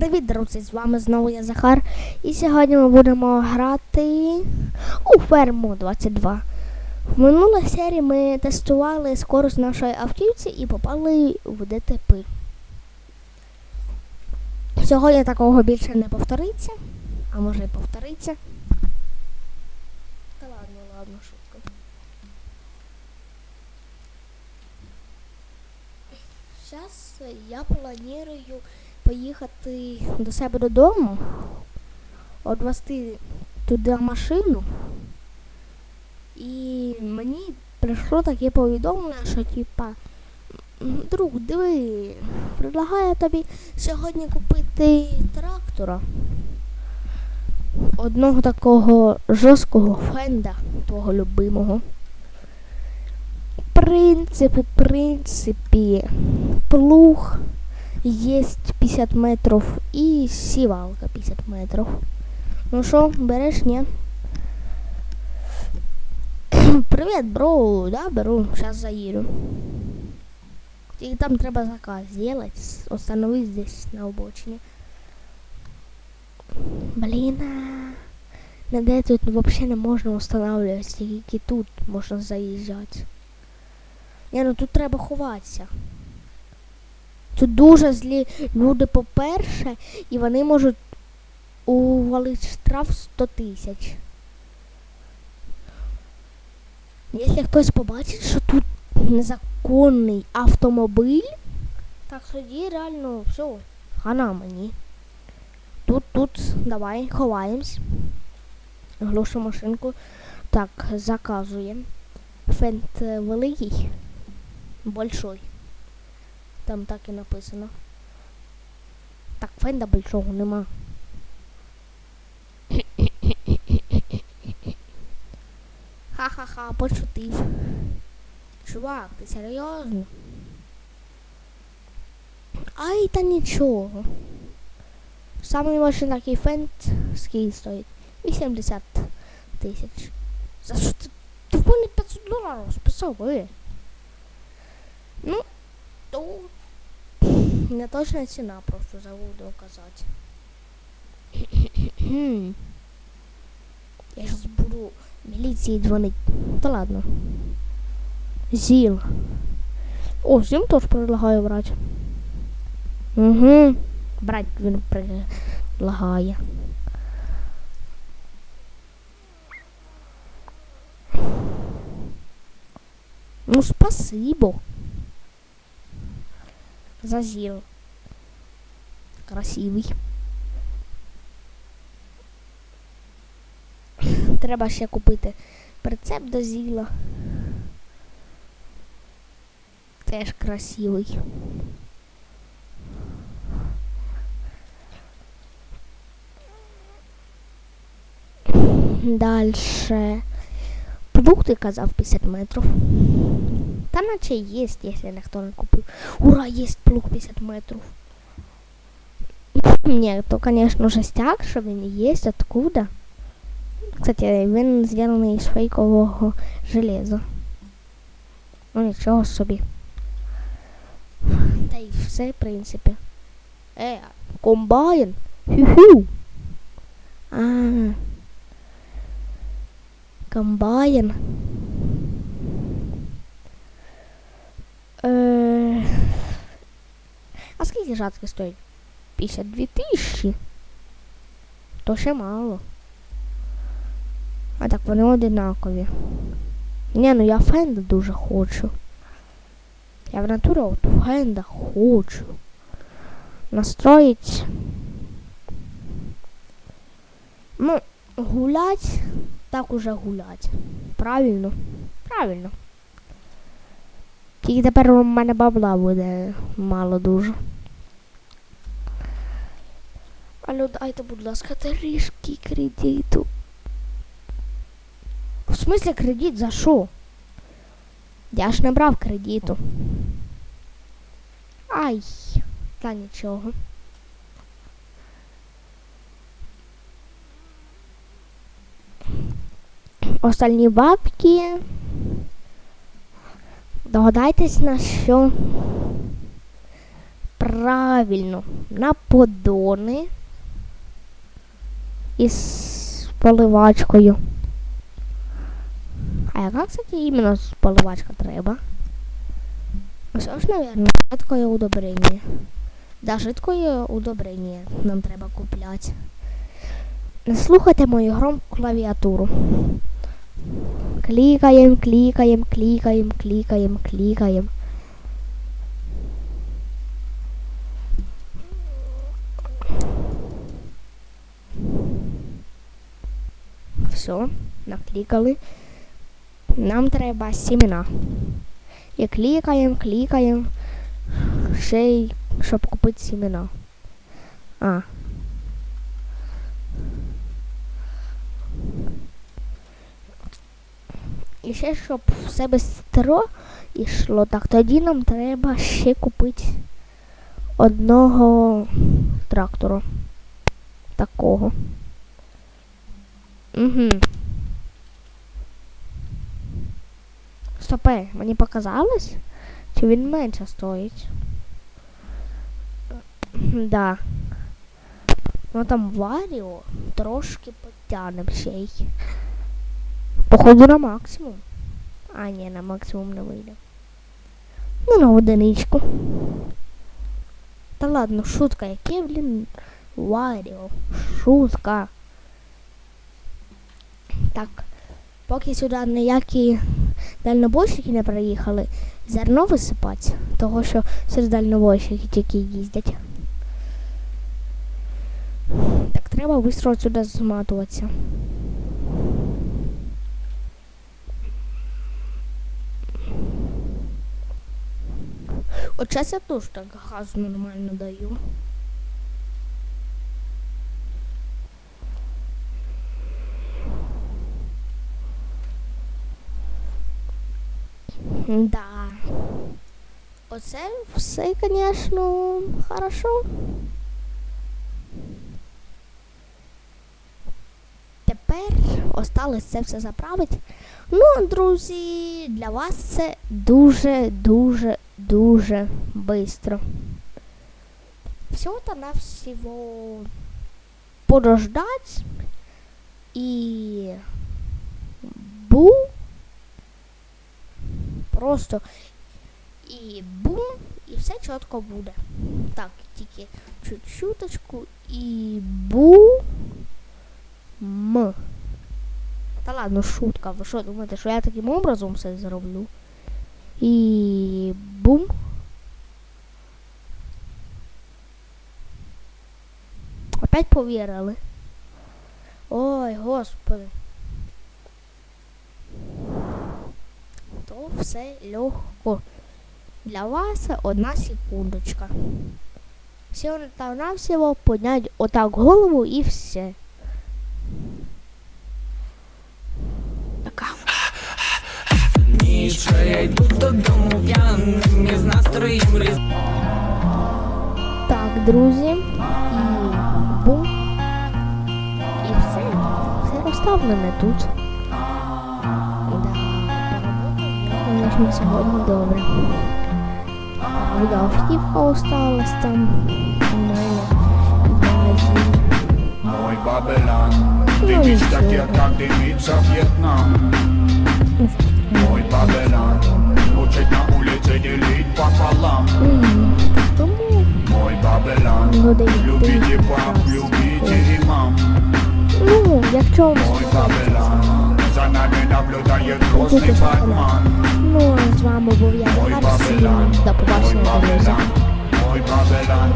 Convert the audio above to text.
Привіт, друзі! З вами знову я Захар. І сьогодні ми будемо грати у ферму 22. В минулій серії ми тестували скорость нашої автівці і попали в ДТП. Сьогодні такого більше не повториться. А може і повториться. Та ладно, ладно, шутка. Зараз я планую поїхати до себе додому, відвести туди машину. І мені прийшло таке повідомлення, що типа, друг, диви, предлагаю тобі сьогодні купити трактора. Одного такого жорсткого фенда, твого любимого. В принципі, принципі, плуг есть 50 метров и сівалка 50 метров. Ну що, береш, ні? Привіт, бро, да, беру, сейчас заїду. Тільки там треба заказ сделать, остановись здесь на обочине. Блін, а, ніде тут вообще не можна устанавливать, тільки тут можна заїжджати. Ні, ну тут треба ховатися. Тут дуже злі люди, по-перше, і вони можуть увалити штраф 100 тисяч. Якщо хтось побачить, що тут незаконний автомобіль, так тоді реально все, хана мені. Тут, тут, давай, ховаємось. Глушу машинку. Так, заказуємо. Фент е, великий. Большой. Там так і написано. Так, фенда большого нема. Ха-ха-ха, пошутив. Чувак, ти серйозно? Ай, та нічого. Самий машин такий фент скільки стоїть? 80 тисяч. За що ти? Ти в мене 500 доларів списав, е? Ну, то не точна ціна, просто забуду казати. Я зараз буду міліції дзвонити. Та ладно. Зіл. О, зім теж предлагаю брати. Угу. Брать він предлагає. Ну, спасибо. За зіл. Красивий. Треба ще купити прицеп до зіла. Теж красивий. Дальше. Плуг казав 50 метрів. Та наче є, якщо ніхто не купив. Ура, є плуг 50 метрів. Ні, то, конечно, жестяк, що він є, откуда. Кстати, він зроблений з фейкового железа. Ну нічого собі. Та й все, в принципі. Е, комбайн. Хю-хю. А. Комбайн. Е... А скільки жатки стоїть? 52 тисячі. То ще мало. А так вони одинакові. Ні, ну я фенда дуже хочу. Я в натурі от фенда хочу. Настроїть. Ну, гулять, так уже гулять. Правильно? Правильно. Тільки тепер у мене бабла буде мало дуже. Алло, дайте, будь ласка, трішки кредиту. В смысле кредит за що? Я ж не брав кредиту. Ай, та нічого. Остальні бабки. Догадайтесь на що Правильно, на подони із поливачкою. А яка, кстати, іменно поливачка треба? Ось ось, наверное, жидкое удобрение. Да, жидкое удобрение нам треба купляти. Не слухайте мою громку клавіатуру. Клікаємо, клікаємо, клікаємо, клікаємо, клікаємо. Все, наклікали. Нам треба сімена. І клікаємо, клікаємо. Ще й щоб купити сімена. А. І ще щоб все бистро йшло, так тоді нам треба ще купити одного трактора. Такого. Угу. Стопе, мені показалось? Чи він менше стоїть? Да. Ну там Варіо трошки потягнем ще й. Походу на максимум. А, ні, на максимум не вийде. Ну, на одиничку. Та ладно, шутка, яке, блін, Варіо. Шутка. Так. Поки сюди ніякі дальнобойщики не приїхали, зерно висипати, того що сюди дальнобойщики тільки їздять. Так треба швидко сюди зматуватися. От зараз я теж так газу нормально даю. Да. Оце все, звісно, хорошо. Тепер осталось це все заправити. Ну, друзі, для вас це дуже-дуже дуже быстро. Всего-то навсего подождать и бум. Просто і бум, і все чітко буде. Так, тільки чуть-чуточку і бум. М. Та ладно, шутка. Ви що думаєте, що я таким образом все зроблю? І бум. Опять повірили. Ой, господи. То все легко. Для вас одна секундочка. Всього там навсього поднять отак голову і все. Ніч, я йду додому п'яним із настроєм різ... Так, друзі. І бум. І все. Все розставлене тут. Я, сьогодні добре. Автівка осталась там. У мене. Мой Бабелан, Ну, дивись нічого. так, як В'єтнам. Мой Бабелан, учить на улице делить пополам. М, Тому Мой Бабелан, Ну, да й любите ти пап, раз. любите имам. Ну, якщо вам Мой сподобається, Бабелан, за нами наблюдає Будете грозний спокійні. Батман. ну а з вами був я, Мой Максим. Бабелан, До мой побачення, друзі. Бабелан, мой Бабелан.